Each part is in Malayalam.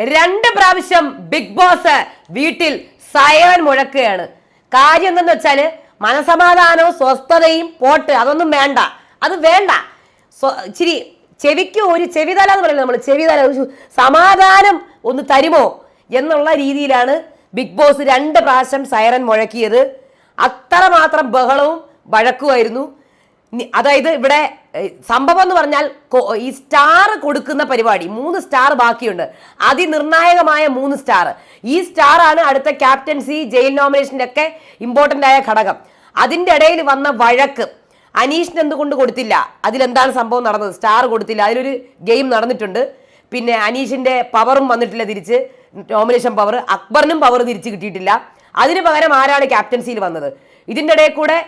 രണ്ട് പ്രാവശ്യം ബിഗ് ബോസ് വീട്ടിൽ സൈറൻ മുഴക്കുകയാണ്. കാര്യം എന്തെന്ന് വെച്ചാൽ മനസമാധാനവും സ്വസ്ഥതയും പോട്ട് അതൊന്നും വേണ്ട. അത് വേണ്ട. ഇച്ചിരി ചെവിക്ക് ഒരു ചെവിതല എന്ന് പറയുന്നത് നമ്മൾ ചെവിതല സമാധാനം ഒന്ന് തരുമോ എന്നുള്ള രീതിയിലാണ് ബിഗ് ബോസ് രണ്ട് പ്രാവശ്യം സൈറൻ മുഴക്കിയത്. അത്രമാത്രം ബഹളവും വഴക്കുമായിരുന്നു. അതായത് ഇവിടെ സംഭവം എന്ന് പറഞ്ഞാൽ ഈ സ്റ്റാർ കൊടുക്കുന്ന പരിപാടി മൂന്ന് സ്റ്റാർ ബാക്കിയുണ്ട്. അതിനിർണായകമായ മൂന്ന് സ്റ്റാർ. ഈ സ്റ്റാർ ആണ് അടുത്ത ക്യാപ്റ്റൻസി ജയിൽ നോമിനേഷന്റെ ഒക്കെ ഇമ്പോർട്ടന്റ് ആയ ഘടകം. അതിന്റെ ഇടയിൽ വന്ന വഴക്ക്. അനീഷിന് എന്തുകൊണ്ട് കൊടുത്തില്ല? അതിലെന്താണ് സംഭവം നടന്നത്? സ്റ്റാർ കൊടുത്തില്ല. അതിലൊരു ഗെയിം നടന്നിട്ടുണ്ട്. പിന്നെ അനീഷിന്റെ പവറും വന്നിട്ടില്ല തിരിച്ച്. Nomination power. അക്ബറിനും പവർ തിരിച്ച് കിട്ടിയിട്ടില്ല. അതിന് പകരം ആരാണ് ക്യാപ്റ്റൻസിയിൽ വന്നത്? ഇതിന്റെ ഇടയിൽ കൂടെ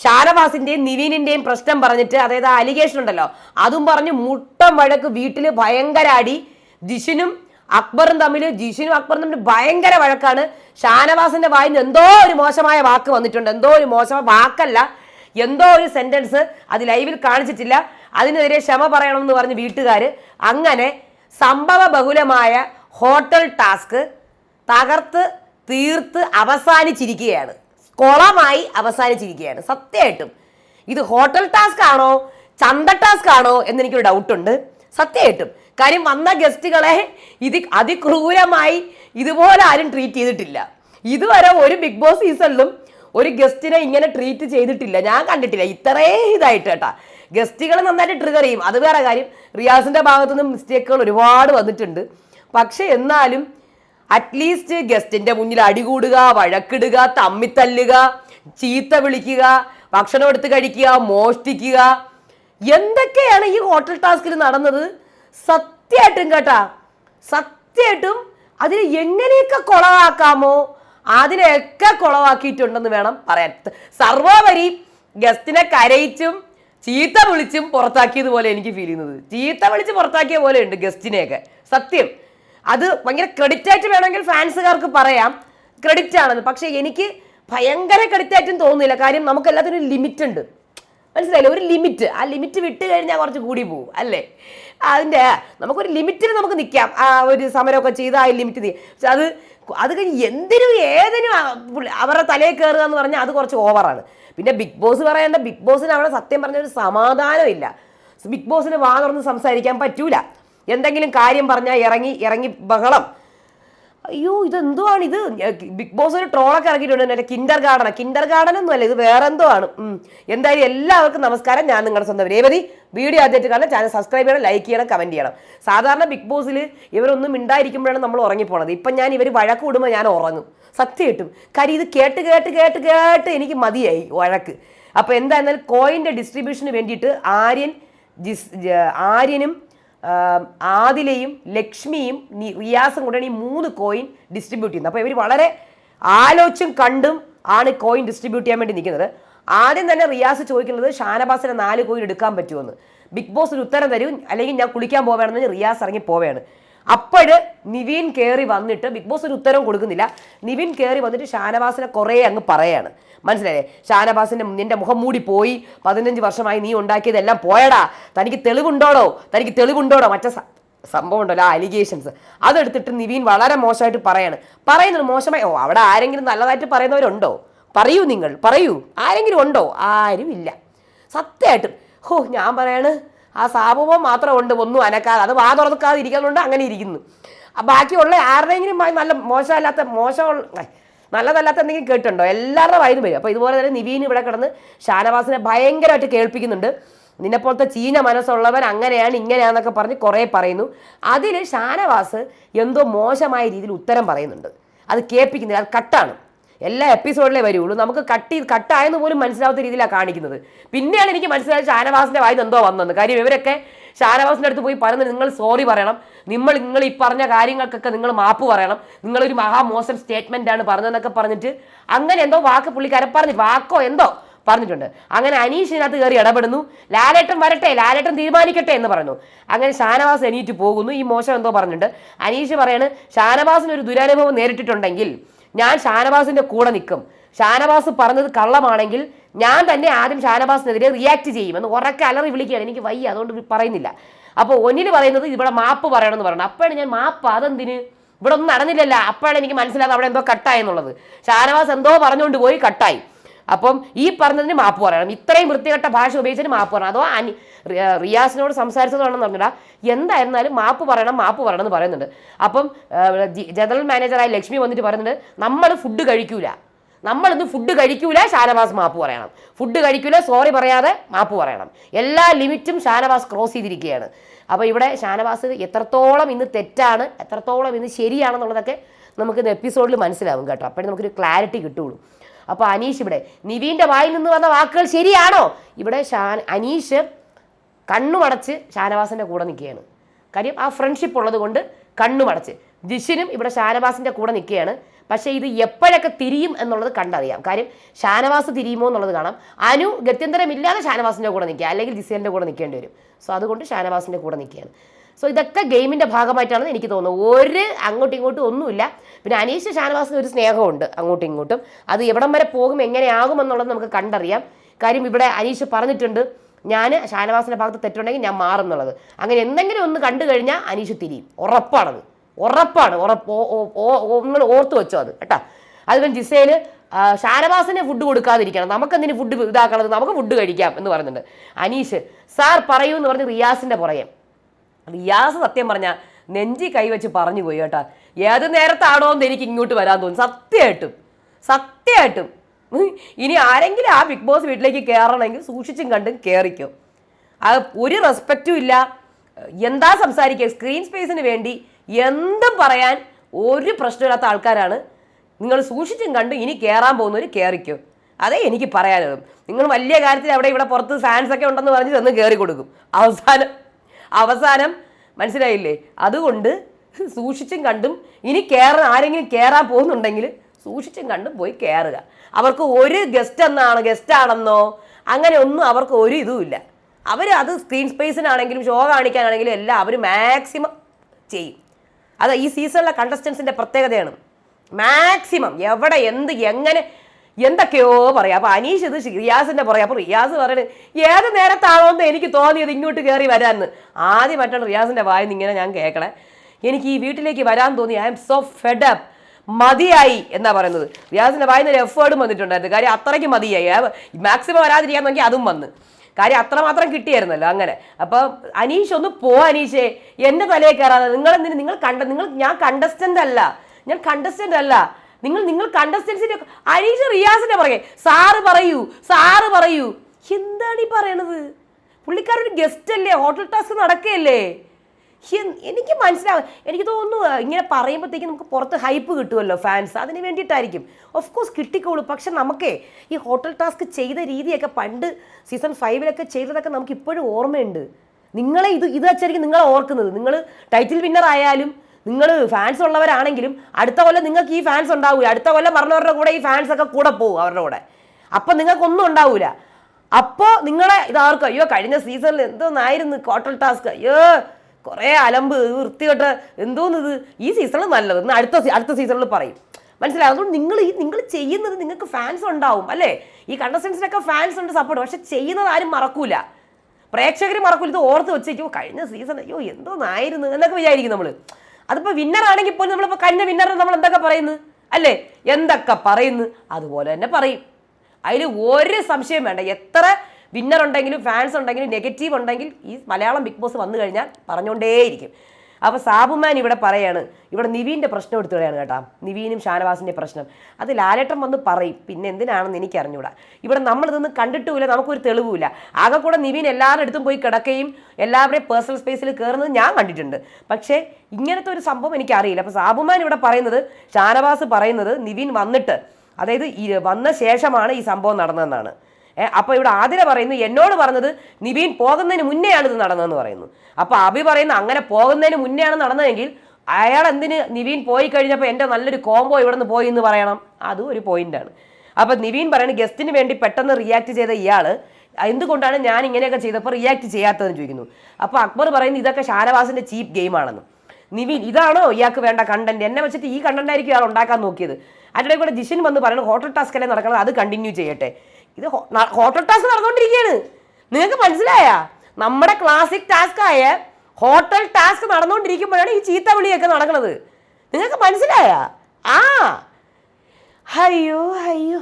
ഷാനവാസിന്റെയും നിവീനിന്റെയും പ്രശ്നം പറഞ്ഞിട്ട് അതായത് അലിഗേഷൻ ഉണ്ടല്ലോ. അതും പറഞ്ഞ് മുട്ടം വഴക്ക് വീട്ടിൽ ഭയങ്കര അടി. ജിഷിനും അക്ബറും തമ്മിൽ ജിഷിനും അക്ബറും തമ്മിൽ ഭയങ്കര വഴക്കാണ്. ഷാനവാസിന്റെ വായിൽ എന്തോ ഒരു മോശമായ വാക്ക് വന്നിട്ടുണ്ട്. എന്തോ ഒരു മോശമായ വാക്കല്ല. എന്തോ ഒരു സെന്റൻസ് അത് ലൈവിൽ കാണിച്ചിട്ടില്ല. അതിനെതിരെ ക്ഷമ പറയണമെന്ന് പറഞ്ഞ് വീട്ടുകാർ അങ്ങനെ സംഭവ ബഹുലമായ ഹോട്ടൽ ടാസ്ക് തകർത്ത് തീർത്ത് അവസാനിച്ചിരിക്കുകയാണ്. കൊളമായി അവസാനിച്ചിരിക്കുകയാണ്. സത്യമായിട്ടും. ഇത് ഹോട്ടൽ ടാസ്ക് ആണോ? ചന്ത ടാസ്ക് ആണോ? എന്നെനിക്കൊരു ഡൗട്ടുണ്ട്. സത്യമായിട്ടും. കാര്യം വന്ന ഗസ്റ്റുകളെ ഇത് അതിക്രൂരമായി ഇതുപോലെ ആരും ട്രീറ്റ് ചെയ്തിട്ടില്ല. ഇതുവരെ ഒരു ബിഗ് ബോസ് സീസണിലും ഒരു ഗസ്റ്റിനെ ഇങ്ങനെ ട്രീറ്റ് ചെയ്തിട്ടില്ല. ഞാൻ കണ്ടിട്ടില്ല. ഇത്രേ ഇതായിട്ട് കേട്ടാ. ഗസ്റ്റുകൾ നന്നായിട്ട് ട്രിഗർ ചെയ്യും. അത് വേറെ കാര്യം. റിയാസിന്റെ ഭാഗത്തു നിന്നും മിസ്റ്റേക്കുകൾ ഒരുപാട് വന്നിട്ടുണ്ട്. പക്ഷെ എന്നാലും അറ്റ്ലീസ്റ്റ് ഗസ്റ്റിന്റെ മുന്നിൽ അടികൂടുക വഴക്കിടുക തമ്മിത്തല്ലുക ചീത്ത വിളിക്കുക ഭക്ഷണം എടുത്ത് കഴിക്കുക മോഷ്ടിക്കുക. എന്തൊക്കെയാണ് ഈ ഹോട്ടൽ ടാസ്കിൽ നടന്നത്? സത്യമായിട്ടും കേട്ടാ. സത്യമായിട്ടും അതിനെ എങ്ങനെയൊക്കെ കുളവാക്കാമോ അതിനെയൊക്കെ കുളവാക്കിയിട്ടുണ്ടെന്ന് വേണം പറയാൻ. സർവോപരി ഗസ്റ്റിനെ കരയിച്ചും ചീത്ത വിളിച്ചും പുറത്താക്കിയതുപോലെ എനിക്ക് ഫീൽ ചെയ്യുന്നത്. ചീത്ത വിളിച്ച് പുറത്താക്കിയ പോലെ ഉണ്ട് ഗസ്റ്റിനെയൊക്കെ സത്യം. അത് ഭയങ്കര ക്രെഡിറ്റ് ആയിട്ട് വേണമെങ്കിൽ ഫാൻസുകാർക്ക് പറയാം. ക്രെഡിറ്റ് ആണെന്ന്. പക്ഷേ എനിക്ക് ഭയങ്കര ക്രെഡിറ്റ് ആയിട്ടും തോന്നുന്നില്ല. കാര്യം നമുക്ക് എല്ലാത്തിനും ലിമിറ്റ് ഉണ്ട്. മനസ്സിലായില്ലേ? ഒരു ലിമിറ്റ് ആ ലിമിറ്റ് വിട്ട് കഴിഞ്ഞാൽ കുറച്ച് കൂടി പോകും അല്ലേ? അതിന്റെ നമുക്കൊരു ലിമിറ്റിൽ നമുക്ക് നിൽക്കാം ആ ഒരു സമരമൊക്കെ ചെയ്ത് ആ ലിമിറ്റ് പക്ഷെ അത് അത് കഴിഞ്ഞ് എന്തിനും ഏതിനും അവരുടെ തലയിൽ കയറുക എന്ന് പറഞ്ഞാൽ അത് കുറച്ച് ഓവറാണ് പിന്നെ ബിഗ് ബോസ് പറയേണ്ട ബിഗ് ബോസിന് അവിടെ സത്യം പറഞ്ഞ ഒരു സമാധാനമില്ല. ബിഗ് ബോസിന് വാ തുറന്ന് സംസാരിക്കാൻ പറ്റൂല. എന്തെങ്കിലും കാര്യം പറഞ്ഞാൽ ഇറങ്ങി ഇറങ്ങി ബഹളം. അയ്യോ ഇതെന്തുവാണ് ഇത് ബിഗ് ബോസ് ഒരു ട്രോളൊക്കെ ഇറക്കിയിട്ടുണ്ട് എന്റെ കിൻഡർ ഗാർഡന. കിൻഡർ ഗാർഡൻ ഒന്നും അല്ല ഇത് വേറെ എന്തോ ആണ് എന്തായാലും എല്ലാവർക്കും നമസ്കാരം. ഞാൻ നിങ്ങളുടെ സ്വന്തം രേവതി. വീഡിയോ ആദ്യമായിട്ട് കാണാൻ ചാനൽ സബ്സ്ക്രൈബ് ചെയ്യണം ലൈക്ക് ചെയ്യണം കമന്റ് ചെയ്യണം. സാധാരണ ബിഗ് ബോസിൽ ഇവരൊന്നും മിണ്ടായിരിക്കുമ്പോഴാണ് നമ്മൾ ഉറങ്ങിപ്പോണത്. ഇപ്പം ഞാൻ ഇവർ വഴക്ക് കൂടുമ്പോൾ ഞാൻ ഉറങ്ങും. സത്യം കിട്ടും. കാര്യം ഇത് കേട്ട് കേട്ട് കേട്ട് കേട്ട് എനിക്ക് മതിയായി വഴക്ക്. അപ്പോൾ എന്തായിരുന്നാലും കോയിന്റെ ഡിസ്ട്രിബ്യൂഷന് വേണ്ടിയിട്ട് ആര്യൻ ജിസ് ആര്യനും ആദിലയും ലക്ഷ്മിയും റിയാസും കൂടെയാണ് ഈ മൂന്ന് കോയിൻ ഡിസ്ട്രിബ്യൂട്ട് ചെയ്യുന്നത്. അപ്പോൾ ഇവർ വളരെ ആലോചിച്ചും കണ്ടും ആണ് കോയിൻ ഡിസ്ട്രിബ്യൂട്ട് ചെയ്യാൻ വേണ്ടി നിൽക്കുന്നത്. ആദ്യം തന്നെ റിയാസ് ചോദിക്കുന്നത് ഷാനബാസിനെ നാല് കോയിൻ എടുക്കാൻ പറ്റുമെന്ന് ബിഗ് ബോസ് ഒരു ഉത്തരം തരും അല്ലെങ്കിൽ ഞാൻ കുളിക്കാൻ പോവുകയാണെന്ന് റിയാസ് ഇറങ്ങി പോവുകയാണ്. അപ്പോഴ് നിവിൻ കയറി വന്നിട്ട് ബിഗ് ബോസ് ഒരു ഉത്തരവും കൊടുക്കുന്നില്ല. നിവിൻ കയറി വന്നിട്ട് ഷാനവാസിനെ കുറേ അങ്ങ് പറയാണ്. മനസ്സിലായേ ഷാനവാസിന്റെ നിന്റെ മുഖം മൂടി പോയി. പതിനഞ്ച് വർഷമായി നീ ഉണ്ടാക്കിയതെല്ലാം പോയടാ. തനിക്ക് തെളിവുണ്ടോടോ? തനിക്ക് തെളിവുണ്ടോടോ? മറ്റേ സംഭവം ഉണ്ടല്ലോ അലിഗേഷൻസ് അതെടുത്തിട്ട് നിവീൻ വളരെ മോശമായിട്ട് പറയാണ്. പറയുന്നത് മോശമായി. ഓ അവിടെ ആരെങ്കിലും നല്ലതായിട്ട് പറയുന്നവരുണ്ടോ? പറയൂ നിങ്ങൾ പറയൂ. ആരെങ്കിലും ഉണ്ടോ? ആരും ഇല്ല സത്യമായിട്ടും. ഹോ ഞാൻ പറയാണ് ആ സാപവും മാത്രം ഉണ്ട് ഒന്നും അനക്കാതെ. അത് വാ തുറക്കാതെ അങ്ങനെ ഇരിക്കുന്നു. ബാക്കിയുള്ള ആരുടെയെങ്കിലും നല്ല മോശമല്ലാത്ത ഐ, നല്ലതല്ലാത്ത എന്തെങ്കിലും കേട്ടുണ്ടോ എല്ലാവരുടെ വായിന്ന് വരും. അപ്പോൾ ഇതുപോലെ തന്നെ നിവീൻ ഇവിടെ കിടന്ന് ഷാനവാസിനെ ഭയങ്കരമായിട്ട് കേൾപ്പിക്കുന്നുണ്ട്. നിന്നെപ്പോലത്തെ ചീഞ്ഞ മനസ്സുള്ളവൻ അങ്ങനെയാണ് ഇങ്ങനെയാണെന്നൊക്കെ പറഞ്ഞ് കുറേ പറയുന്നു. അതിൽ ഷാനവാസ് എന്തോ മോശമായ രീതിയിൽ ഉത്തരം പറയുന്നുണ്ട്. അത് കേൾപ്പിക്കുന്നില്ല അത് കട്ടാണ്. എല്ലാ എപ്പിസോഡിലേ വരുള്ളൂ. നമുക്ക് കട്ട് കട്ടായെന്ന് പോലും മനസ്സിലാവാത്ത രീതിയിലാണ് കാണിക്കുന്നത്. പിന്നെയാണ് എനിക്ക് മനസ്സിലായത് ഷാനവാസിന്റെ വായിന്ന് എന്തോ വന്നത്. കാര്യം ഇവരൊക്കെ ഷാനവാസിന്റെ അടുത്ത് പോയി പറയുന്നത് നിങ്ങൾ സോറി പറയണം. നിങ്ങൾ നിങ്ങൾ ഈ പറഞ്ഞ കാര്യങ്ങൾക്കൊക്കെ നിങ്ങൾ മാപ്പ് പറയണം. നിങ്ങളൊരു മഹാമോശം സ്റ്റേറ്റ്മെന്റ് ആണ് പറഞ്ഞതെന്നൊക്കെ പറഞ്ഞിട്ട് അങ്ങനെ എന്തോ വാക്ക് പുള്ളിക്കാരൻ പറഞ്ഞു വാക്കോ എന്തോ പറഞ്ഞിട്ടുണ്ട്. അങ്ങനെ അനീഷ് ഇതിനകത്ത് കയറി ഇടപെടുന്നു. ലാലേട്ടൻ വരട്ടെ ലാലേട്ടൻ തീരുമാനിക്കട്ടെ എന്ന് പറഞ്ഞു അങ്ങനെ ഷാനവാസ് എണീറ്റ് പോകുന്നു. ഈ മോശം എന്തോ പറഞ്ഞിട്ടുണ്ട്. അനീഷ് പറയാണ് ഷാനവാസിന് ഒരു ദുരനുഭവം നേരിട്ടിട്ടുണ്ടെങ്കിൽ ഞാൻ ഷാനവാസിന്റെ കൂടെ നിൽക്കും. ഷാനവാസ് പറഞ്ഞത് കള്ളമാണെങ്കിൽ ഞാൻ തന്നെ ആദ്യം ഷാനവാസിനെതിരെ റിയാക്ട് ചെയ്യുമെന്ന് ഉറക്കെ അലറി വിളിക്കുകയാണ്. എനിക്ക് വയ്യ അതുകൊണ്ട് പറയുന്നില്ല. അപ്പോൾ ഒന്നിൽ പറയുന്നത് ഇവിടെ മാപ്പ് പറയണം എന്ന് പറയണം. അപ്പോഴാണ് ഞാൻ മാപ്പ് അതെന്തിന്? ഇവിടെ ഒന്നും നടന്നില്ലല്ല. അപ്പോഴാണ് എനിക്ക് മനസ്സിലാകുന്നത് അവിടെ എന്തോ കട്ടായെന്നുള്ളത് ഷാനവാസ് എന്തോ പറഞ്ഞുകൊണ്ട് പോയി കട്ടായി. അപ്പം ഈ പറഞ്ഞതിന് മാപ്പ് പറയണം. ഇത്രയും വൃത്തികെട്ട ഭാഷ ഉപയോഗിച്ചതിന് മാപ്പ് പറയണം. അതോ അനി റിയാസിനോട് സംസാരിച്ചതാണെന്ന് പറഞ്ഞില്ല എന്തായിരുന്നാലും മാപ്പ് പറയണം മാപ്പ് പറയണം എന്ന് പറയുന്നുണ്ട്. അപ്പം ജനറൽ മാനേജറായ ലക്ഷ്മി വന്നിട്ട് പറയുന്നുണ്ട് നമ്മൾ ഫുഡ് കഴിക്കൂല. നമ്മളിന്ന് ഫുഡ് കഴിക്കൂല ഷാനവാസ് മാപ്പ് പറയണം. ഫുഡ് കഴിക്കൂല സോറി പറയാതെ മാപ്പ് പറയണം. എല്ലാ ലിമിറ്റും ഷാനവാസ് ക്രോസ് ചെയ്തിരിക്കുകയാണ്. അപ്പോൾ ഇവിടെ ഷാനവാസ് എത്രത്തോളം ഇന്ന് തെറ്റാണ് എത്രത്തോളം ഇന്ന് ശരിയാണെന്നുള്ളതൊക്കെ നമുക്ക് ഇന്ന് എപ്പിസോഡിൽ മനസ്സിലാവും കേട്ടോ. അപ്പോഴേ നമുക്കൊരു ക്ലാരിറ്റി കിട്ടുള്ളൂ. അപ്പോൾ അനീഷ് ഇവിടെ നിവീന്റെ വായിൽ നിന്ന് വന്ന വാക്കുകൾ ശരിയാണോ? ഇവിടെ ഷാൻ അനീഷ് കണ്ണുമടച്ച് ഷാനവാസിന്റെ കൂടെ നിൽക്കുകയാണ്. കാര്യം ആ ഫ്രണ്ട്ഷിപ്പ് ഉള്ളത് കൊണ്ട് കണ്ണുമടച്ച് ജിഷിനും ഇവിടെ ഷാനവാസിന്റെ കൂടെ നിൽക്കുകയാണ്. പക്ഷേ ഇത് എപ്പോഴൊക്കെ തിരിയും എന്നുള്ളത് കണ്ടറിയാം. കാര്യം ഷാനവാസ് തിരിയുമോ എന്നുള്ളത് കാണാം. അനു ഗത്യന്തരമില്ലാതെ ഷാനവാസിന്റെ കൂടെ നിൽക്കുക അല്ലെങ്കിൽ ജിസേലിന്റെ കൂടെ നിൽക്കേണ്ടി വരും. സോ അതുകൊണ്ട് ഷാനവാസിന്റെ കൂടെ നിൽക്കുകയാണ്. സോ ഇതൊക്കെ ഗെയിമിന്റെ ഭാഗമായിട്ടാണ് എനിക്ക് തോന്നുന്നത് ഒരു അങ്ങോട്ടും ഇങ്ങോട്ടും ഒന്നുമില്ല. പിന്നെ അനീഷ് ഷാനവാസിന് ഒരു സ്നേഹമുണ്ട് അങ്ങോട്ടും ഇങ്ങോട്ടും. അത് എവിടം വരെ പോകും എങ്ങനെയാകും എന്നുള്ളത് നമുക്ക് കണ്ടറിയാം. കാര്യം ഇവിടെ അനീഷ് പറഞ്ഞിട്ടുണ്ട് ഞാൻ ഷാനവാസിന്റെ ഭാഗത്ത് തെറ്റുണ്ടെങ്കിൽ ഞാൻ മാറും എന്നുള്ളത്. അങ്ങനെ എന്തെങ്കിലും ഒന്ന് കണ്ടു കഴിഞ്ഞാൽ അനീഷ് തിരിയും. ഉറപ്പാണത്. ഉറപ്പാണ്. ഉറപ്പ്. നിങ്ങൾ ഓർത്ത് വെച്ചോ അത് കേട്ടാ. അതുപോലെ ജിസേൽ ആ, ഷാനവാസിന് ഫുഡ് കൊടുക്കാതിരിക്കണം. നമുക്കെന്തിന് ഫുഡ് ഇതാക്കണത്? നമുക്ക് ഫുഡ് കഴിക്കാം എന്ന് പറയുന്നുണ്ട്. അനീഷ് സാർ പറയൂ എന്ന് പറഞ്ഞ് റിയാസിന്റെ പുറകെ. റിയാസ് സത്യം പറഞ്ഞ നെഞ്ചി കൈവച്ച് പറഞ്ഞു പോയി കേട്ടാ. ഏത് നേരത്താണോ എന്ന് എനിക്ക് ഇങ്ങോട്ട് വരാൻ തോന്നി സത്യമായിട്ടും. സത്യമായിട്ടും. ഇനി ആരെങ്കിലും ആ ബിഗ് ബോസ് വീട്ടിലേക്ക് കയറണമെങ്കിൽ സൂക്ഷിച്ചും കണ്ടും കയറിക്കും അത് ഒരു റെസ്പെക്റ്റും ഇല്ല. എന്താ സംസാരിക്കുക? സ്ക്രീൻ സ്പേസിന് വേണ്ടി എന്തും പറയാൻ ഒരു പ്രശ്നമില്ലാത്ത ആൾക്കാരാണ്. നിങ്ങൾ സൂക്ഷിച്ചും കണ്ട് ഇനി കയറാൻ പോകുന്നവർ കയറിക്കും അതേ എനിക്ക് പറയാനുള്ളൂ. നിങ്ങൾ വലിയ കാര്യത്തിൽ അവിടെ ഇവിടെ പുറത്ത് ഫാൻസ് ഒക്കെ ഉണ്ടെന്ന് പറഞ്ഞ് ചെന്ന് കയറി കൊടുക്കും. അവസാനം അവസാനം മനസ്സിലായില്ലേ? അതുകൊണ്ട് സൂക്ഷിച്ചും കണ്ടും ഇനി കയറാൻ ആരെങ്കിലും കയറാൻ പോകുന്നുണ്ടെങ്കിൽ സൂക്ഷിച്ചും കണ്ടും പോയി കയറുക അവർക്ക് ഒരു ഗസ്റ്റ് എന്നാണ് ഗസ്റ്റ് ആണെന്നോ അങ്ങനെ ഒന്നും അവർക്ക് ഒരു ഇതുമില്ല അവർ അത് സ്ക്രീൻ സ്പേസിനാണെങ്കിലും ഷോ കാണിക്കാനാണെങ്കിലും എല്ലാം അവർ മാക്സിമം ചെയ്യും. അത് ഈ സീസണിലെ കണ്ടസ്റ്റൻസിന്റെ പ്രത്യേകതയാണ്. മാക്സിമം എവിടെ എന്ത് എങ്ങനെ എന്തൊക്കെയോ പറയാം. അപ്പോൾ അനീഷ് ഇത് റിയാസിന്റെ പറയാം അപ്പോൾ റിയാസ് പറയണത് ഏത് നേരത്താണോ എന്ന് എനിക്ക് തോന്നിയത് ഇങ്ങോട്ട് കയറി വരാമെന്ന് ആദ്യമായിട്ടാണ് റിയാസിന്റെ വായിന്ന് ഇങ്ങനെ ഞാൻ കേൾക്കണേ. എനിക്ക് ഈ വീട്ടിലേക്ക് വരാൻ തോന്നി. I'm so fed up മതിയായി എന്നാ പറയുന്നത്. റിയാസിന്റെ വായിന്ന് ഒരു എഫേർഡും വന്നിട്ടുണ്ടായിരുന്നു. കാര്യം അത്രയ്ക്ക് മതിയായി. മാക്സിമം വരാതിരിക്കാൻ നോക്കി അതും വന്ന്. കാര്യം അത്രമാത്രം കിട്ടിയായിരുന്നല്ലോ അങ്ങനെ. അപ്പോൾ അനീഷ് ഒന്ന് പോ അനീഷേ. എന്റെ തലയിൽ കയറാതെ നിങ്ങൾ എന്തിനു നിങ്ങൾ കണ്ട നിങ്ങൾ ഞാൻ കണ്ടസ്റ്റന്റ് അല്ല. ഞാൻ കണ്ടസ്റ്റന്റ് അല്ല. നിങ്ങൾ നിങ്ങൾ കണ്ടസ്റ്റൻസിന്റെ അനീഷ് റിയാസിന്റെ പറയേ സാറ് പറയൂ സാറ് പറയൂ. എന്താണ് ഈ പറയണത്? പുള്ളിക്കാരൊരു ഗസ്റ്റ് അല്ലേ? ഹോട്ടൽ ടാസ്ക് നടക്കുകയല്ലേ? എനിക്ക് മനസ്സിലാവും എനിക്ക് തോന്നുന്നു ഇങ്ങനെ പറയുമ്പോഴത്തേക്കും നമുക്ക് പുറത്ത് ഹൈപ്പ് കിട്ടുമല്ലോ ഫാൻസ് അതിന് വേണ്ടിയിട്ടായിരിക്കും. ഓഫ് കോഴ്സ് കിട്ടിക്കോളൂ. പക്ഷെ നമുക്കേ ഈ ഹോട്ടൽ ടാസ്ക് ചെയ്ത രീതിയൊക്കെ പണ്ട് സീസൺ ഫൈവിലൊക്കെ ചെയ്തതൊക്കെ നമുക്ക് ഇപ്പോഴും ഓർമ്മയുണ്ട്. നിങ്ങളെ ഇത് ഇത് വെച്ചായിരിക്കും നിങ്ങളെ ഓർക്കുന്നത്. നിങ്ങൾ ടൈറ്റിൽ വിന്നർ ആയാലും നിങ്ങൾ ഫാൻസ് ഉള്ളവരാണെങ്കിലും അടുത്ത കൊല്ലം നിങ്ങൾക്ക് ഈ ഫാൻസ് ഉണ്ടാവില്ല അടുത്ത കൊല്ലം പറഞ്ഞവരുടെ കൂടെ ഈ ഫാൻസ് ഒക്കെ കൂടെ പോകും അവരുടെ കൂടെ. അപ്പം നിങ്ങൾക്കൊന്നും ഉണ്ടാവില്ല അപ്പോൾ നിങ്ങളെ ഇതാർക്കും അയ്യോ കഴിഞ്ഞ സീസണിൽ എന്തോന്നായിരുന്നു ഹോട്ടൽ ടാസ്ക് അയ്യോ കുറേ അലമ്പ് വൃത്തികെട്ട് എന്തോന്നിത്? ഈ സീസണിൽ നല്ലത്. എന്ന് അടുത്ത അടുത്ത സീസണിൽ പറയും. മനസ്സിലായി? അതുകൊണ്ട് നിങ്ങൾ ഈ നിങ്ങൾ ചെയ്യുന്നത് നിങ്ങൾക്ക് ഫാൻസ് ഉണ്ടാവും അല്ലേ? ഈ കണ്ടസ്റ്റൻസിനൊക്കെ ഫാൻസ് ഉണ്ട് സപ്പോർട്ട് പക്ഷെ ചെയ്യുന്നത് ആരും മറക്കൂല. പ്രേക്ഷകർ മറക്കൂല. ഇത് ഓർത്ത് വെച്ചേക്കോ. കഴിഞ്ഞ സീസൺ അയ്യോ എന്തോന്നായിരുന്നു എന്നൊക്കെ വിചാരിക്കും നമ്മൾ അതിപ്പോൾ വിന്നർ ആണെങ്കിൽ പോലും നമ്മളിപ്പോൾ കഴിഞ്ഞ വിന്നർ നമ്മൾ എന്തൊക്കെ പറയുന്നു? അല്ലേ? എന്തൊക്കെ പറയുന്നു? അതുപോലെ തന്നെ പറയും. അതിൽ ഒരു സംശയം വേണ്ട. എത്ര വിന്നർ ഉണ്ടെങ്കിലും ഫാൻസ് ഉണ്ടെങ്കിലും നെഗറ്റീവ് ഉണ്ടെങ്കിൽ ഈ മലയാളം ബിഗ് ബോസ് വന്നു കഴിഞ്ഞാൽ പറഞ്ഞുകൊണ്ടേയിരിക്കും. അപ്പോൾ സാബുമാൻ ഇവിടെ പറയാണ് ഇവിടെ നിവീന്റെ പ്രശ്നം എടുത്തു കളയാണ് കേട്ടോ. നിവീനും ഷാനവാസിന്റെ പ്രശ്നം. അത് ലാലേട്ടൻ വന്ന് പറയും പിന്നെ എന്തിനാണെന്ന് എനിക്ക് അറിഞ്ഞൂടാ ഇവിടെ നമ്മളിതൊന്നും കണ്ടിട്ടുമില്ല നമുക്കൊരു തെളിവുമില്ല. ആകെ കൂടെ നിവീൻ എല്ലാവരുടെ അടുത്തും പോയി കിടക്കുകയും എല്ലാവരുടെയും പേഴ്സണൽ സ്പേസിൽ കയറുന്നത് ഞാൻ കണ്ടിട്ടുണ്ട്. പക്ഷേ ഇങ്ങനത്തെ ഒരു സംഭവം എനിക്ക് അറിയില്ല അപ്പോൾ സാബുമാൻ ഇവിടെ പറയുന്നത് ഷാനവാസ് പറയുന്നത് നിവീൻ വന്നിട്ട് അതായത് വന്ന ശേഷമാണ് ഈ സംഭവം നടന്നതെന്നാണ്. ഏ, അപ്പൊ ഇവിടെ ആതിര പറയുന്നു എന്നോട് പറഞ്ഞത് നിവീൻ പോകുന്നതിന് മുന്നെയാണ് ഇത് നടന്നതെന്ന് പറയുന്നു. അപ്പോൾ അഭി പറയുന്നു അങ്ങനെ പോകുന്നതിന് മുന്നെയാണ് നടന്നതെങ്കിൽ അയാൾ എന്തിന് നിവീൻ പോയി കഴിഞ്ഞപ്പോൾ എന്റെ നല്ലൊരു കോംബോ ഇവിടെ നിന്ന് പോയി എന്ന് പറയണം? അതും ഒരു പോയിന്റാണ് അപ്പോൾ നിവീൻ പറയുന്നത് ഗസ്റ്റിന് വേണ്ടി പെട്ടെന്ന് റിയാക്ട് ചെയ്ത ഇയാൾ എന്തുകൊണ്ടാണ് ഞാൻ ഇങ്ങനെയൊക്കെ ചെയ്തപ്പോൾ റിയാക്ട് ചെയ്യാത്തതെന്ന് ചോദിക്കുന്നു. അപ്പോൾ അക്ബർ പറയുന്നത് ഇതൊക്കെ ഷാനവാസിന്റെ ചീപ്പ് ഗെയിമാണെന്ന് നിവീൻ ഇതാണോ ഇയാൾക്ക് വേണ്ട കണ്ടന്റ് എന്നെ വെച്ചിട്ട് ഈ കണ്ടന്റ് ആയിരിക്കും ഇയാൾ ഉണ്ടാക്കാൻ നോക്കിയത്. അതിന്റെ കൂടെ ജിഷിൻ വന്ന് പറയുന്നത് ഹോട്ടൽ ടാസ്ക് അല്ലേ നടക്കുന്നത്? അത് കണ്ടിന്യൂ ചെയ്യട്ടെ. ഇത് ഹോട്ടൽ ടാസ്ക് നടന്നുകൊണ്ടിരിക്കുകയാണ് നിങ്ങൾക്ക് മനസ്സിലായ? നമ്മുടെ ക്ലാസിക് ടാസ്ക് ആയ ഹോട്ടൽ ടാസ്ക് നടന്നുകൊണ്ടിരിക്കുമ്പോഴാണ് ഈ ചീത്ത വിളിയൊക്കെ നടക്കുന്നത് നിങ്ങൾക്ക് മനസ്സിലായ? ആ. അയ്യോ അയ്യോ.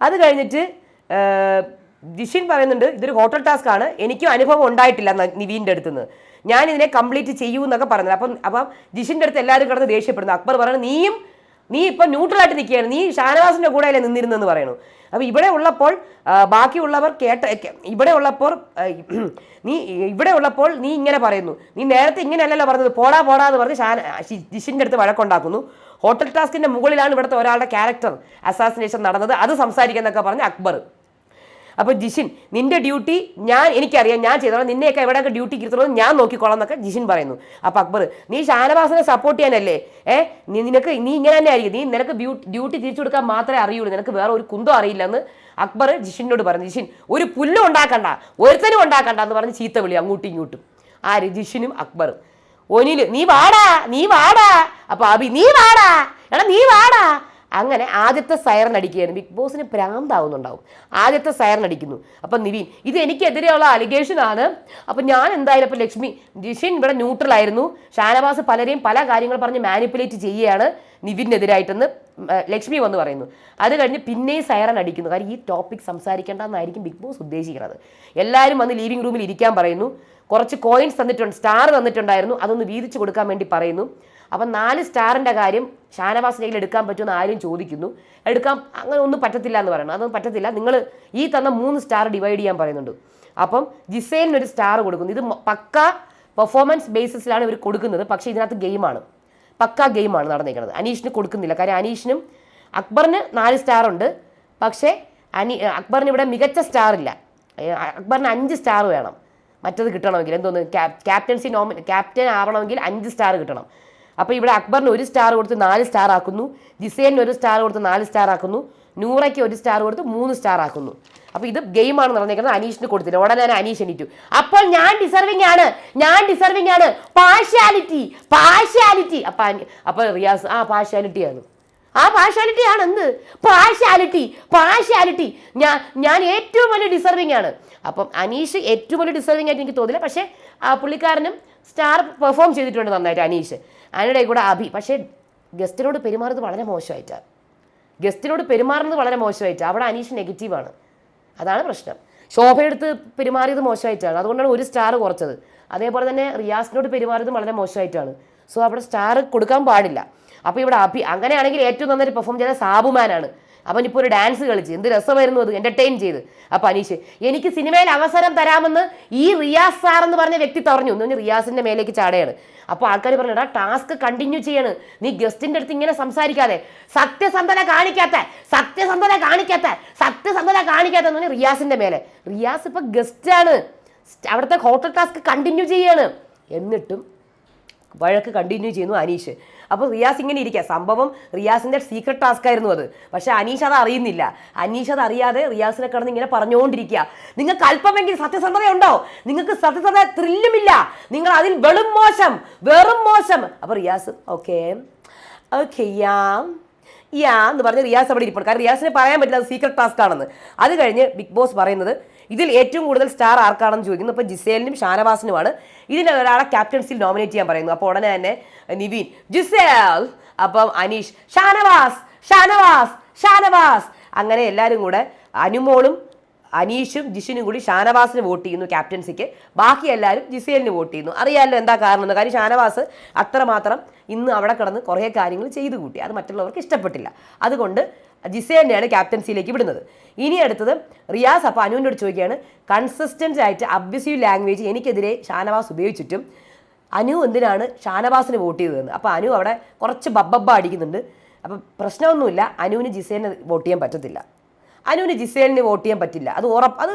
അത് കഴിഞ്ഞിട്ട് ജിഷിൻ പറയുന്നുണ്ട് ഇതൊരു ഹോട്ടൽ ടാസ്ക് ആണ്. എനിക്കും അനുഭവം ഉണ്ടായിട്ടില്ല നിവീന്റെ അടുത്ത് നിന്ന് ഞാൻ ഇതിനെ കംപ്ലീറ്റ് ചെയ്യൂ എന്നൊക്കെ പറഞ്ഞത്. അപ്പം അപ്പം ജിഷിന്റെ അടുത്ത് എല്ലാവരും കിടന്ന് ദേഷ്യപ്പെടുന്നു. അക്ബർ പറയുന്നത് നീയും നീ ഇപ്പം ന്യൂട്രലായിട്ട് നിൽക്കുകയാണ്. നീ ഷാനവാസിന്റെ കൂടെ അല്ലേ നിന്നിരുന്നെന്ന് പറയണു അപ്പോൾ ഇവിടെ ഉള്ളപ്പോൾ ബാക്കിയുള്ളവർ കേട്ട ഇവിടെ ഉള്ളപ്പോൾ നീ ഇവിടെ ഉള്ളപ്പോൾ നീ ഇങ്ങനെ പറയുന്നു. നീ നേരത്തെ ഇങ്ങനെയല്ലല്ലോ പറഞ്ഞത്. പോടാ പോടാ എന്ന് പറഞ്ഞ് ഷാന ജിഷിന്റെ അടുത്ത് വഴക്കുണ്ടാക്കുന്നു. ഹോട്ടൽ ടാസ്കിന്റെ മുകളിലാണ് ഇവിടുത്തെ ഒരാളുടെ ക്യാരക്ടർ അസാസിനേഷൻ നടന്നത്. അത് സംസാരിക്കുന്നൊക്കെ പറഞ്ഞ് അക്ബർ. അപ്പോൾ ജിഷിൻ നിന്റെ ഡ്യൂട്ടി ഞാൻ എനിക്കറിയാം ഞാൻ ചെയ്തോളാം നിന്നെയൊക്കെ എവിടെയൊക്കെ ഡ്യൂട്ടി കിട്ടുന്നത് ഞാൻ നോക്കിക്കോളാം എന്നൊക്കെ ജിഷിൻ പറയുന്നു. അപ്പോൾ അക്ബർ നീ ഷാനവാസിനെ സപ്പോർട്ട് ചെയ്യാനല്ലേ? ഏ നിനക്ക് നീ ഇങ്ങനെ തന്നെ ആയിരിക്കും നീ നിനക്ക് ഡ്യൂട്ടി തിരിച്ചു കൊടുക്കാൻ മാത്രമേ അറിയുള്ളൂ നിനക്ക് വേറെ ഒരു കുന്തോ അറിയില്ല എന്ന് അക്ബർ ജിഷിനോട് പറഞ്ഞു. ജിഷിൻ ഒരു പുല്ലും ഉണ്ടാക്കണ്ട ഒരുത്തനും ഉണ്ടാക്കണ്ട എന്ന് പറഞ്ഞ് ചീത്ത വിളി അങ്ങോട്ടും ഇങ്ങോട്ടും. ആര്? ജിഷിനും അക്ബറും. ഒനിൽ നീ വാടാ നീ വാടാ. അപ്പൊ അബി നീ വാടാ എടാ നീ വാടാ. അങ്ങനെ ആദ്യത്തെ സൈറൻ അടിക്കുകയാണ്. ബിഗ് ബോസിന് ഭ്രാന്താവുന്നുണ്ടാവും. ആദ്യത്തെ സൈറൻ അടിക്കുന്നു. അപ്പൊ നിവീൻ ഇത് എനിക്കെതിരെയുള്ള അലിഗേഷൻ ആണ്. അപ്പൊ ഞാൻ എന്തായാലും ഇപ്പം ലക്ഷ്മി ജിഷിൻ ഇവിടെ ന്യൂട്രൽ ആയിരുന്നു. ഷാനവാസ് പലരെയും പല കാര്യങ്ങൾ പറഞ്ഞ് മാനിപ്പുലേറ്റ് ചെയ്യുകയാണ് നിവിനെതിരായിട്ടെന്ന് ലക്ഷ്മി വന്ന് പറയുന്നു. അത് കഴിഞ്ഞ് പിന്നെയും സൈറൻ അടിക്കുന്നു. കാര്യം ഈ ടോപ്പിക് സംസാരിക്കേണ്ടെന്നായിരിക്കും ബിഗ് ബോസ് ഉദ്ദേശിക്കുന്നത്. എല്ലാവരും വന്ന് ലീവിംഗ് റൂമിൽ ഇരിക്കാൻ പറയുന്നു. കുറച്ച് കോയിൻസ് തന്നിട്ടുണ്ട് സ്റ്റാർ തന്നിട്ടുണ്ടായിരുന്നു. അതൊന്ന് വീതിച്ചു കൊടുക്കാൻ വേണ്ടി പറയുന്നു. അപ്പം നാല് സ്റ്റാറിന്റെ കാര്യം കയ്യിൽ എടുക്കാൻ പറ്റുമെന്ന് ആരും ചോദിക്കുന്നു. എടുക്കാൻ അങ്ങനെ ഒന്നും പറ്റത്തില്ല എന്ന് പറയണം അതൊന്നും പറ്റത്തില്ല. നിങ്ങൾ ഈ തന്ന മൂന്ന് സ്റ്റാർ ഡിവൈഡ് ചെയ്യാൻ പറയുന്നുണ്ട്. അപ്പം ജിസേലിന് ഒരു സ്റ്റാർ കൊടുക്കുന്നു. ഇത് പക്ക പെർഫോമൻസ് ബേസിസിലാണ് ഇവർ കൊടുക്കുന്നത്. പക്ഷേ ഇതിനകത്ത് ഗെയിമാണ് പക്ക ഗെയിമാണ് നടന്നിരിക്കുന്നത്. അനീഷിന് കൊടുക്കുന്നില്ല. കാര്യം അനീഷിനും അക്ബറിന് നാല് സ്റ്റാർ ഉണ്ട്. പക്ഷേ അനി അക്ബറിന് ഇവിടെ മികച്ച സ്റ്റാർ ഇല്ല. അക്ബറിന് അഞ്ച് സ്റ്റാർ വേണം. മറ്റത് കിട്ടണമെങ്കിൽ. എന്തോന്ന്? ക്യാപ്റ്റൻസി നോമി ക്യാപ്റ്റൻ ആവണമെങ്കിൽ അഞ്ച് സ്റ്റാർ കിട്ടണം. അപ്പോൾ ഇവിടെ അക്ബറിന് ഒരു സ്റ്റാർ കൊടുത്ത് നാല് സ്റ്റാർ ആക്കുന്നു. ജിസേലിന് ഒരു സ്റ്റാർ കൊടുത്ത് നാല് സ്റ്റാർ ആക്കുന്നു. നൂറയ്ക്ക് ഒരു സ്റ്റാർ കൊടുത്ത് മൂന്ന് സ്റ്റാർ ആക്കുന്നു. അപ്പോൾ ഇത് ഗെയിമാണ് നടന്നേക്കുന്നത് അനീഷിന് കൊടുത്തില്ല. ഉടനെ തന്നെ അനീഷ് എണീറ്റു. അപ്പോൾ ഞാൻ ഡിസർവിംഗ് ആണ്. ഞാൻ ഡിസർവിംഗ് ആണ്. പാഷ്യാലിറ്റി പാഷ്യാലിറ്റി അപ്പം അപ്പൊ അപ്പോൾ റിയാസ് ആ പാഷ്യാലിറ്റി ആണ്. ആ പാഷ്യാലിറ്റി ആണ് എന്ത്? പാഷ്യാലിറ്റി പാഷ്യാലിറ്റി ഞാൻ ഞാൻ ഏറ്റവും വലിയ ഡിസർവിംഗ് ആണ്. അപ്പം അനീഷ് ഏറ്റവും വലിയ ഡിസർവിംഗ് ആയിട്ട് എനിക്ക് തോന്നില്ല. പക്ഷേ ആ പുള്ളിക്കാരനും സ്റ്റാർ പെർഫോം ചെയ്തിട്ടുണ്ട് നന്നായിട്ട് അനീഷ്. അതിനിടെ കൂടെ അഭി. പക്ഷേ ഗസ്റ്റിനോട് പെരുമാറുന്നത് വളരെ മോശമായിട്ടാണ് ഗസ്റ്റിനോട് പെരുമാറുന്നത് വളരെ മോശമായിട്ട്. അവിടെ അനീഷ് നെഗറ്റീവാണ് അതാണ് പ്രശ്നം. ശോഭയെടുത്ത് പെരുമാറിയത് മോശമായിട്ടാണ്. അതുകൊണ്ടാണ് ഒരു സ്റ്റാർ കുറച്ചത്. അതേപോലെ തന്നെ റിയാസിനോട് പെരുമാറിയത് വളരെ മോശമായിട്ടാണ്. സോ അവിടെ സ്റ്റാർ കൊടുക്കാൻ പാടില്ല. അപ്പോൾ ഇവിടെ അഭി. അങ്ങനെയാണെങ്കിൽ ഏറ്റവും നന്നായിട്ട് പെർഫോം ചെയ്ത സാബുമാനാണ്. അവൻ ഇപ്പോൾ ഒരു ഡാൻസ് കളിച്ച് എന്ത് രസമായിരുന്നു അത് എന്റർടൈൻ ചെയ്ത്. അപ്പം അനീഷ് എനിക്ക് സിനിമയിൽ അവസരം തരാമെന്ന് ഈ റിയാസ് സാർ എന്ന് പറഞ്ഞ വ്യക്തി പറഞ്ഞു. എന്ന് പറഞ്ഞാൽ റിയാസിന്റെ മേലേക്ക് ചാടയാണ്. അപ്പോൾ ആൾക്കാർ പറഞ്ഞു എടാ ടാസ്ക് കണ്ടിന്യൂ ചെയ്യാണ്. നീ ഗസ്റ്റിന്റെ അടുത്ത് ഇങ്ങനെ സംസാരിക്കാതെ സത്യസന്ധത കാണിക്കാത്ത സത്യസന്ധത കാണിക്കാത്ത സത്യസന്ധത കാണിക്കാത്ത എന്ന് പറഞ്ഞാൽ റിയാസിന്റെ മേലെ. റിയാസ് ഇപ്പം ഗസ്റ്റാണ്. അവിടുത്തെ ഹോട്ടൽ ടാസ്ക് കണ്ടിന്യൂ ചെയ്യാണ്. എന്നിട്ടും വഴക്ക് കണ്ടിന്യൂ ചെയ്യുന്നു അനീഷ്. അപ്പോൾ റിയാസ് ഇങ്ങനെ ഇരിക്കുക സംഭവം റിയാസിന്റെ സീക്രട്ട് ടാസ്ക് ആയിരുന്നു അത്. പക്ഷേ അനീഷ് അത് അറിയുന്നില്ല. അനീഷ് അത് അറിയാതെ റിയാസിനെ കടന്ന് ഇങ്ങനെ പറഞ്ഞുകൊണ്ടിരിക്കുക നിങ്ങൾക്ക് അല്പമെങ്കിൽ സത്യസന്ധത ഉണ്ടോ നിങ്ങൾക്ക് സത്യസന്ധത ത്രില്ലുമില്ല നിങ്ങൾ അതിൽ വെളും മോശം വെറും മോശം. അപ്പോൾ Riyas okay. Okay yeah. Yeah എന്ന് പറഞ്ഞ് റിയാസ് അവിടെ ഇരിപ്പുണ്ട്. കാരണം റിയാസിനെ പറയാൻ പറ്റില്ല അത് സീക്രട്ട് ടാസ്ക് ആണെന്ന്. അത് കഴിഞ്ഞ് ബിഗ് ബോസ് പറയുന്നത് ഇതിൽ ഏറ്റവും കൂടുതൽ സ്റ്റാർ ആർക്കാണെന്ന് ചോദിക്കുന്നു. അപ്പോൾ ജിസേലിനും ഷാനവാസിനുമാണ് ഇതിന് ഒരാളെ ക്യാപ്റ്റൻസിൽ നോമിനേറ്റ് ചെയ്യാൻ പറയുന്നു അപ്പോൾ ഉടനെ തന്നെ നിവീൻ ജിസേൽ! അപ്പം അനീഷ് ഷാനവാസ് ഷാനവാസ് ഷാനവാസ്! അങ്ങനെ എല്ലാവരും കൂടെ അനുമോളും അനീഷും ജിഷിനും കൂടി ഷാനവാസിന് വോട്ട് ചെയ്യുന്നു ക്യാപ്റ്റൻസിക്ക് ബാക്കി എല്ലാവരും ജിസേലിന് വോട്ട് ചെയ്യുന്നു. അറിയാമല്ലോ എന്താ കാരണം എന്ന്. കാര്യം ഷാനവാസ് അത്രമാത്രം ഇന്ന് അവിടെ കിടന്ന് കുറേ കാര്യങ്ങൾ ചെയ്തു കൂട്ടി. അത് മറ്റുള്ളവർക്ക് ഇഷ്ടപ്പെട്ടില്ല. അതുകൊണ്ട് ജിസേലിനെയാണ് ക്യാപ്റ്റൻസിയിലേക്ക് വിടുന്നത്. ഇനി അടുത്തത് റിയാസ് അപ്പോൾ അടുത്ത് ചോദിക്കുകയാണ് കൺസിസ്റ്റന്റ് ആയിട്ട് അബ്യൂസീവ് ലാംഗ്വേജ് എനിക്കെതിരെ ഷാനവാസ് ഉപയോഗിച്ചിട്ടും അനു എന്തിനാണ് ഷാനവാസിന് വോട്ട് ചെയ്തതെന്ന്? അപ്പോൾ അനു അവിടെ കുറച്ച് ബബ്ബബ്ബ അടിക്കുന്നുണ്ട്. അപ്പം പ്രശ്നമൊന്നുമില്ല അനുവിന് ജിസേനെ വോട്ട് ചെയ്യാൻ പറ്റത്തില്ല. അനുവിന് ജിസേലിന് വോട്ട് ചെയ്യാൻ പറ്റില്ല. അത് ഉറപ്പ് അത്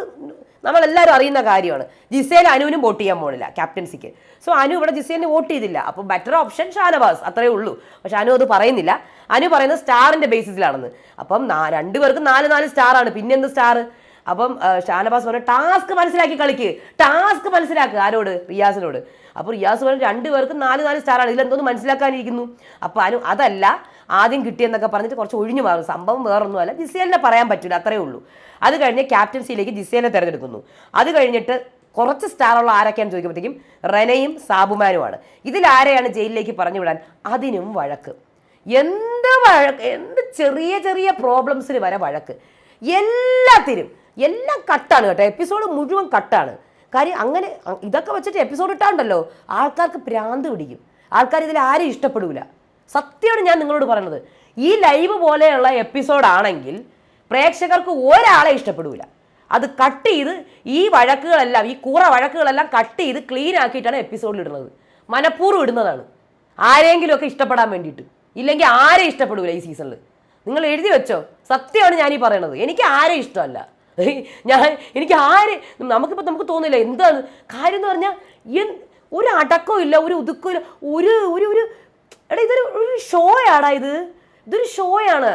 നമ്മളെല്ലാവരും അറിയുന്ന കാര്യമാണ്. ജിസേൽ അനുവിനും വോട്ട് ചെയ്യാൻ പോണില്ല ക്യാപ്റ്റൻസിക്ക്. സോ അനു ഇവിടെ ജിസേലിന് വോട്ട് ചെയ്തില്ല. അപ്പോൾ ബെറ്റർ ഓപ്ഷൻ ഷാനവാസ്. അത്രേ ഉള്ളൂ. പക്ഷെ അനു അത് പറയുന്നില്ല. അനു പറയുന്നത് സ്റ്റാറിന്റെ ബേസിസിലാണെന്ന് അപ്പം രണ്ടു രണ്ടുപേർക്കും നാല് നാല് സ്റ്റാർ ആണ്. പിന്നെന്ത് സ്റ്റാർ അപ്പം ഷാനവാസ് പറഞ്ഞ ടാസ്ക് മനസ്സിലാക്കി കളിക്ക്. ടാസ്ക് മനസ്സിലാക്കുക ആരോട്? റിയാസിനോട്. അപ്പോൾ റിയാസ് പറഞ്ഞു രണ്ടുപേർക്കും നാല് നാല് സ്റ്റാറാണ് ഇതിലെന്തോന്ന് മനസ്സിലാക്കാനിരിക്കുന്നു. അപ്പോൾ അനു അതല്ല ആദ്യം കിട്ടിയെന്നൊക്കെ പറഞ്ഞിട്ട് കുറച്ച് ഒഴിഞ്ഞു മാറും. സംഭവം വേറൊന്നുമല്ല. ജിസേലിനെ പറയാൻ പറ്റില്ല. അത്രേ ഉള്ളൂ. അത് കഴിഞ്ഞ് ക്യാപ്റ്റൻസിയിലേക്ക് ജിസേനെ തിരഞ്ഞെടുക്കുന്നു. അത് കഴിഞ്ഞിട്ട് കുറച്ച് സ്റ്റാറുള്ള ആരൊക്കെയാണെന്ന് ചോദിക്കുമ്പോഴത്തേക്കും റെനയും സാബുമാനുമാണ്. ഇതിലാരെയാണ് ജയിലിലേക്ക് പറഞ്ഞു വിടാൻ അതിനും വഴക്ക്? എന്ത് വഴക്ക് എന്ത് ചെറിയ ചെറിയ പ്രോബ്ലംസിന് വരെ വഴക്ക്? എല്ലാത്തിനും എല്ലാം കട്ടാണ് കേട്ടോ. എപ്പിസോഡ് മുഴുവൻ കട്ടാണ് കാര്യം അങ്ങനെ ഇതൊക്കെ വെച്ചിട്ട് എപ്പിസോഡ് ഇട്ടാണ്ടല്ലോ ആൾക്കാർക്ക് ഭ്രാന്ത് പിടിക്കും. ആൾക്കാർ ഇതിൽ ആരും ഇഷ്ടപ്പെടില്ല സത്യമാണ് ഞാൻ നിങ്ങളോട് പറയുന്നത് ഈ ലൈവ് പോലെയുള്ള എപ്പിസോഡ് ആണെങ്കിൽ പ്രേക്ഷകർക്ക് ഒരാളെ ഇഷ്ടപ്പെടില്ല അത് കട്ട് ചെയ്ത് ഈ വഴക്കുകളെല്ലാം ഈ കൂറ വഴക്കുകളെല്ലാം കട്ട് ചെയ്ത് ക്ലീൻ ആക്കിയിട്ടാണ് എപ്പിസോഡിൽ ഇടുന്നത്. മനഃപൂർവം ഇടുന്നതാണ്. ആരെങ്കിലുമൊക്കെ ഇഷ്ടപ്പെടാൻ വേണ്ടിയിട്ട്. ഇല്ലെങ്കിൽ ആരെ ഇഷ്ടപ്പെടൂല ഈ സീസണിൽ നിങ്ങൾ എഴുതി വെച്ചോ? സത്യമാണ് ഞാനീ പറയണത്. എനിക്ക് ആരെ ഇഷ്ടമല്ല. ഞാൻ എനിക്ക് ആര് നമുക്കിപ്പോൾ നമുക്ക് തോന്നില്ല എന്താണ്? കാര്യം എന്ന് പറഞ്ഞാൽ ഒരു അടക്കവും ഇല്ല ഒരു ഒതുക്കവും ഇല്ല. ഒരു ഒരു ഒരു എടാ ഇതൊരു ഒരു ഷോയാടാ ഇത്. ഇതൊരു ഷോയാണ്.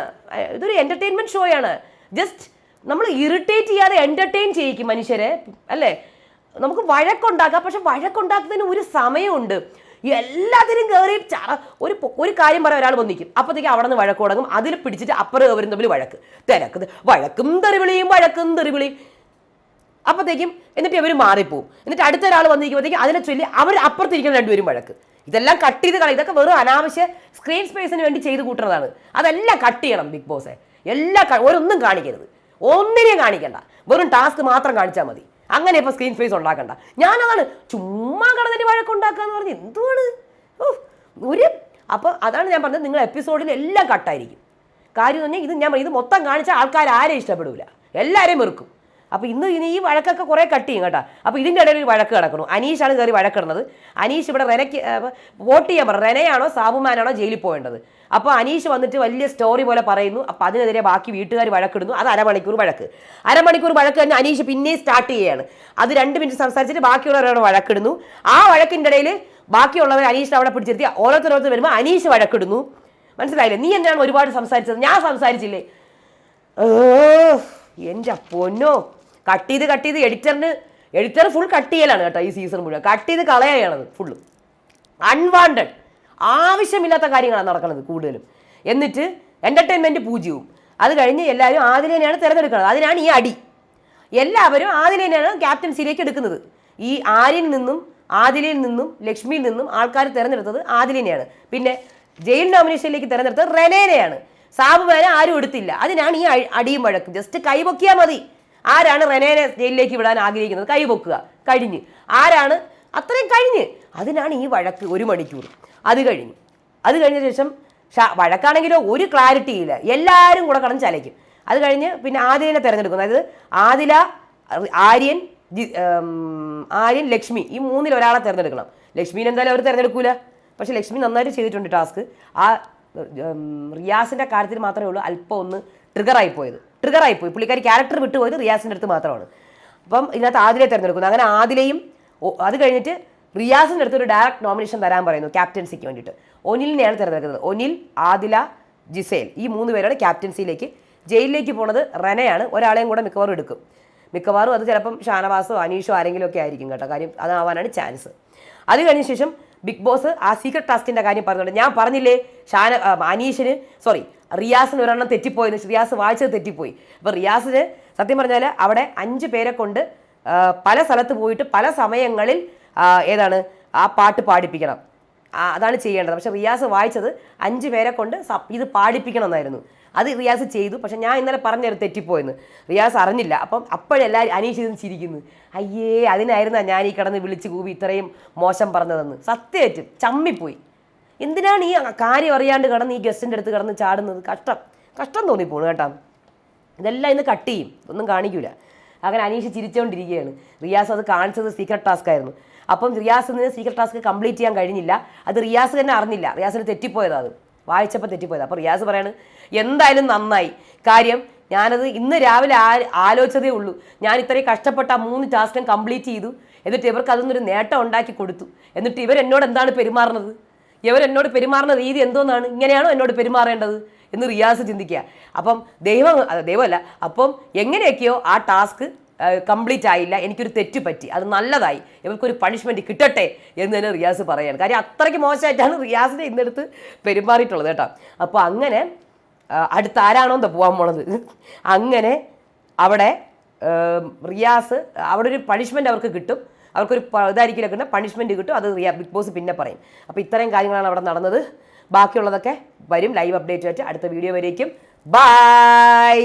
ഇതൊരു എന്റർടൈൻമെന്റ് ഷോയാണ്. ജസ്റ്റ് നമ്മൾ ഇറിറ്റേറ്റ് ചെയ്യാതെ എന്റർടൈൻ ചെയ്യിക്കും മനുഷ്യരെ അല്ലേ? നമുക്ക് വഴക്കുണ്ടാക്കാം പക്ഷെ വഴക്കുണ്ടാക്കുന്നതിന് ഒരു സമയമുണ്ട്. എല്ലാത്തിനും കയറി ഒരു ഒരു കാര്യം പറയാൻ ഒരാൾ വന്നിക്കും അപ്പോഴത്തേക്ക് അവിടെ നിന്ന് വഴക്ക് തുടങ്ങും. അതിൽ പിടിച്ചിട്ട് അപ്പുറം അവരും തമ്മിൽ വഴക്ക്. തിരക്ക് വഴക്കും തെറിവിളിയും വഴക്കും തെറിവിളിയും. അപ്പോഴത്തേക്കും എന്നിട്ട് ഇവർ മാറിപ്പോവും. എന്നിട്ട് അടുത്ത ഒരാൾ വന്നിരിക്കുമ്പോഴത്തേക്കും അതിനെ ചൊല്ലി അവർ അപ്പുറത്തിരിക്കുന്ന രണ്ടുപേരും വഴക്ക്. ഇതെല്ലാം കട്ട് ചെയ്ത് കളയും. ഇതൊക്കെ വെറും അനാവശ്യ സ്ക്രീൻ സ്പേസിന് വേണ്ടി ചെയ്ത് കൂട്ടുന്നതാണ്. അതെല്ലാം കട്ട് ചെയ്യണം ബിഗ് ബോസെ എല്ലാ ഒരൊന്നും കാണിക്കരുത്. ഒന്നിനെയും കാണിക്കണ്ട. വെറും ടാസ്ക് മാത്രം കാണിച്ചാൽ മതി. അങ്ങനെ ഇപ്പൊ സ്ക്രീൻ സ്പേസ് ഉണ്ടാക്കണ്ട. ഞാനതാണ് ചുമ്മാ കടന്നിട്ട് വഴക്കുണ്ടാക്കാന്ന് പറഞ്ഞ് എന്തുവാണ്? ഒരു അപ്പോൾ അതാണ് ഞാൻ പറഞ്ഞത് നിങ്ങൾ എപ്പിസോഡിൽ എല്ലാം കട്ടായിരിക്കും കാര്യം എന്ന് പറഞ്ഞാൽ ഇത് ഞാൻ ഇത് മൊത്തം കാണിച്ച ആൾക്കാർ ആരെയും ഇഷ്ടപ്പെടൂല. എല്ലാവരെയും വെറുക്കും. അപ്പോൾ ഇന്ന് ഇനി ഈ വഴക്കൊക്കെ കുറേ കട്ട് ചെയ്യും കേട്ടോ. അപ്പോൾ ഇതിന്റെ ഇടയിൽ ഒരു വഴക്ക് കിടക്കണം അനീഷാണ് കയറി വഴക്കിടുന്നത്. അനീഷ് ഇവിടെ റെനയ്ക്ക് വോട്ട് ചെയ്യാൻ പറഞ്ഞു റെനയാണോ സാബുമാനാണോ ജയിലിൽ പോകേണ്ടത്? അപ്പോൾ അനീഷ് വന്നിട്ട് വലിയ സ്റ്റോറി പോലെ പറയുന്നു. അപ്പോൾ അതിനെതിരെ ബാക്കി വീട്ടുകാർ വഴക്കിടുന്നു. അത് അരമണിക്കൂർ വഴക്ക്. അരമണിക്കൂർ വഴക്ക് തന്നെ അനീഷ് പിന്നെയും സ്റ്റാർട്ട് ചെയ്യുകയാണ്. അത് രണ്ട് മിനിറ്റ് സംസാരിച്ചിട്ട് ബാക്കിയുള്ളവരോട് വഴക്കിടുന്നു. ആ വഴക്കിന്റെ ഇടയിൽ ബാക്കിയുള്ളവർ അനീഷിനെ അവിടെ പിടിച്ചിരുത്തി. ഓരോരുത്തരോരുത്തർ വരുമ്പോൾ അനീഷ് വഴക്കിടുന്നു. മനസ്സിലായില്ലേ? നീ എന്താണ് ഒരുപാട് സംസാരിച്ചത്? ഞാൻ സംസാരിച്ചില്ലേ? ഓ എന്റെ പൊന്നോ. കട്ട് ചെയ്ത് കട്ട് ചെയ്ത് എഡിറ്ററിന് എഡിറ്റർ ഫുൾ കട്ട് ചെയ്യലാണ് കേട്ടോ ഈ സീസൺ മുഴുവൻ. കട്ട് ചെയ്ത് കളയാണത് ഫുള്ള് അൺവാണ്ടഡ് ആവശ്യമില്ലാത്ത കാര്യങ്ങളാണ് നടക്കുന്നത് കൂടുതലും. എന്നിട്ട് എന്റർടൈൻമെന്റ് പൂജ്യവും. അത് കഴിഞ്ഞ് എല്ലാവരും ആദിലേനെയാണ് തിരഞ്ഞെടുക്കുന്നത്. അതിനാണ് ഈ അടി. എല്ലാവരും ആദിലേനെയാണ് ക്യാപ്റ്റൻസിയിലേക്ക് എടുക്കുന്നത്. ഈ ആര്യൻ നിന്നും ആദിലയിൽ നിന്നും ലക്ഷ്മിയിൽ നിന്നും ആൾക്കാർ തിരഞ്ഞെടുത്തത് ആദിലിനെയാണ്. പിന്നെ ജയിൽ നോമിനേഷനിലേക്ക് തിരഞ്ഞെടുത്തത് റെനേനെയാണ്. സാബുമാനെ ആരും എടുത്തില്ല. അതിനാണ് ഈ അടിയും വഴക്കും. ജസ്റ്റ് കൈപൊക്കിയാൽ മതി. ആരാണ് റെനേനെ ജയിലിലേക്ക് വിടാൻ ആഗ്രഹിക്കുന്നത്? കൈപൊക്കുക കഴിഞ്ഞ്. ആരാണ്? അത്രയും കഴിഞ്ഞ്. അതിനാണ് ഈ വഴക്ക് ഒരു മണിക്കൂർ. അത് കഴിഞ്ഞ്. അത് കഴിഞ്ഞ ശേഷം വഴക്കാണെങ്കിലോ ഒരു ക്ലാരിറ്റി ഇല്ല. എല്ലാവരും കൂടെ കടന്ന് ചലയ്ക്കും. അത് കഴിഞ്ഞ് പിന്നെ ആദിലിനെ തിരഞ്ഞെടുക്കുന്നു. അതായത് ആദില ആര്യൻ ആര്യൻ ലക്ഷ്മി ഈ മൂന്നിൽ ഒരാളെ തിരഞ്ഞെടുക്കണം. ലക്ഷ്മീനെ എന്തായാലും അവർ തിരഞ്ഞെടുക്കൂല. പക്ഷെ ലക്ഷ്മി നന്നായിട്ട് ചെയ്തിട്ടുണ്ട് ടാസ്ക്. ആ റിയാസിന്റെ കാര്യത്തിൽ മാത്രമേ ഉള്ളൂ അല്പം ഒന്ന് ട്രിഗറായി പോയത്. ട്രിഗറായി പോയി. പുള്ളിക്കാരി ക്യാരക്ടർ വിട്ടുപോയത് റിയാസിന്റെ അടുത്ത് മാത്രമാണ്. അപ്പം ഇതിനകത്ത് ആദിലെ തിരഞ്ഞെടുക്കുന്നു. അങ്ങനെ ആദിലെയും അത് കഴിഞ്ഞിട്ട് റിയാസിന്റെ അടുത്ത് ഒരു ഡയറക്റ്റ് നോമിനേഷൻ തരാൻ പറയുന്നു ക്യാപ്റ്റൻസിക്ക് വേണ്ടിയിട്ട്. ഒനിലിനെയാണ് തിരഞ്ഞെടുക്കുന്നത്. ഒനിൽ ആദില ജിസേൽ ഈ മൂന്ന് പേരാണ് ക്യാപ്റ്റൻസിയിലേക്ക് ജയിലിലേക്ക് പോണത് റെനയാണ്. ഒരാളെയും കൂടെ മിക്കവാറും എടുക്കും. മിക്കവാറും അത് ചിലപ്പം ഷാനവാസോ അനീഷോ ആരെങ്കിലും ഒക്കെ ആയിരിക്കും കേട്ടോ. കാര്യം അതാവാനാണ് ചാൻസ് അത് കഴിഞ്ഞ ശേഷം ബിഗ് ബോസ് ആ സീക്രട്ട് ടാസ്കിന്റെ കാര്യം പറഞ്ഞോണ്ട് ഞാൻ പറഞ്ഞില്ലേ? ഷാന അനീഷിന് സോറി റിയാസിന് ഒരെണ്ണം തെറ്റിപ്പോയെന്ന്. റിയാസ് വായിച്ചത് തെറ്റിപ്പോയി. അപ്പോൾ റിയാസിന് സത്യം പറഞ്ഞാൽ അവിടെ അഞ്ച് പേരെ കൊണ്ട് പല സ്ഥലത്ത് പോയിട്ട് പല സമയങ്ങളിൽ ഏതാണ് ആ പാട്ട് പാടിപ്പിക്കണം. അതാണ് ചെയ്യേണ്ടത്. പക്ഷെ റിയാസ് വായിച്ചത് അഞ്ച് പേരെ കൊണ്ട് ഇത് പാടിപ്പിക്കണം എന്നായിരുന്നു. അത് റിയാസ് ചെയ്തു. പക്ഷെ ഞാൻ ഇന്നലെ പറഞ്ഞൊരു തെറ്റിപ്പോയെന്ന്. റിയാസ് അറിഞ്ഞില്ല. അപ്പം അപ്പോഴെല്ലാവരും അനീഷ് ഇരുന്ന് ചിരിക്കുന്നു. അയ്യേ അതിനായിരുന്നാ ഞാൻ ഈ കിടന്ന് വിളിച്ച് കൂവി ഇത്രയും മോശം പറഞ്ഞതെന്ന്. സത്യമായിട്ടും ചമ്മിപ്പോയി. എന്തിനാണ് ഈ കാര്യം അറിയാണ്ട് കിടന്ന് ഈ ഗസ്റ്റിന്റെ അടുത്ത് കിടന്ന് ചാടുന്നത്? കഷ്ടം. കഷ്ടം തോന്നിപ്പോണു കേട്ടോ. ഇതെല്ലാം ഇന്ന് കട്ട് ചെയ്യും. ഒന്നും കാണിക്കൂല. അങ്ങനെ അനീഷ് ചിരിച്ചുകൊണ്ടിരിക്കുകയാണ് റിയാസ് അത് കാണിച്ചത് സീക്രട്ട് ടാസ്ക് ആയിരുന്നു. അപ്പം റിയാസിന് സീക്രട്ട് ടാസ്ക് കംപ്ലീറ്റ് ചെയ്യാൻ കഴിഞ്ഞില്ല. അത് റിയാസ് തന്നെ അറിഞ്ഞില്ല. റിയാസിന് തെറ്റിപ്പോയതാണ് വായിച്ചപ്പോൾ തെറ്റിപ്പോയത്. അപ്പോൾ റിയാസ് പറയാണ് എന്തായാലും നന്നായി. കാര്യം ഞാനത് ഇന്ന് രാവിലെ ആ ആലോചിച്ചതേ ഉള്ളൂ. ഞാൻ ഇത്രയും കഷ്ടപ്പെട്ട ആ മൂന്ന് ടാസ്കും കംപ്ലീറ്റ് ചെയ്തു. എന്നിട്ട് ഇവർക്ക് അതൊന്നൊരു നേട്ടം ഉണ്ടാക്കി കൊടുത്തു. എന്നിട്ട് ഇവർ എന്നോട് എന്താണ് പെരുമാറുന്നത്? ഇവർ എന്നോട് പെരുമാറുന്ന രീതി എന്തോന്നാണ്? ഇങ്ങനെയാണോ എന്നോട് പെരുമാറേണ്ടത്? എന്ന് റിയാസ് ചിന്തിക്കുക. അപ്പം ദൈവം ദൈവമല്ല. അപ്പം എങ്ങനെയൊക്കെയോ ആ ടാസ്ക് കംപ്ലീറ്റ് ആയില്ല. എനിക്കൊരു തെറ്റ് പറ്റി. അത് നല്ലതായി. ഇവർക്കൊരു പണിഷ്മെന്റ് കിട്ടട്ടെ എന്ന് തന്നെ റിയാസ് പറയുകയാണ് കാര്യം അത്രയ്ക്ക് മോശമായിട്ടാണ് റിയാസിനെ ഇന്നെടുത്ത് പെരുമാറിയിട്ടുള്ളത് കേട്ടോ. അപ്പോൾ അങ്ങനെ അടുത്ത ആരാണോ എന്താ പോകാൻ പോണത്? അങ്ങനെ അവിടെ റിയാസ് അവിടെ ഒരു പണിഷ്മെന്റ് അവർക്ക് കിട്ടും. അവർക്കൊരു ഇതായിരിക്കില്ല കിട്ടുന്ന പണിഷ്മെന്റ് കിട്ടും. അത് റിയാ ബിഗ് ബോസ് പിന്നെ പറയും. അപ്പോൾ ഇത്രയും കാര്യങ്ങളാണ് അവിടെ നടന്നത്. ബാക്കിയുള്ളതൊക്കെ വരും ലൈവ് അപ്ഡേറ്റ് ആയിട്ട് അടുത്ത വീഡിയോ വരേക്കും. ബൈ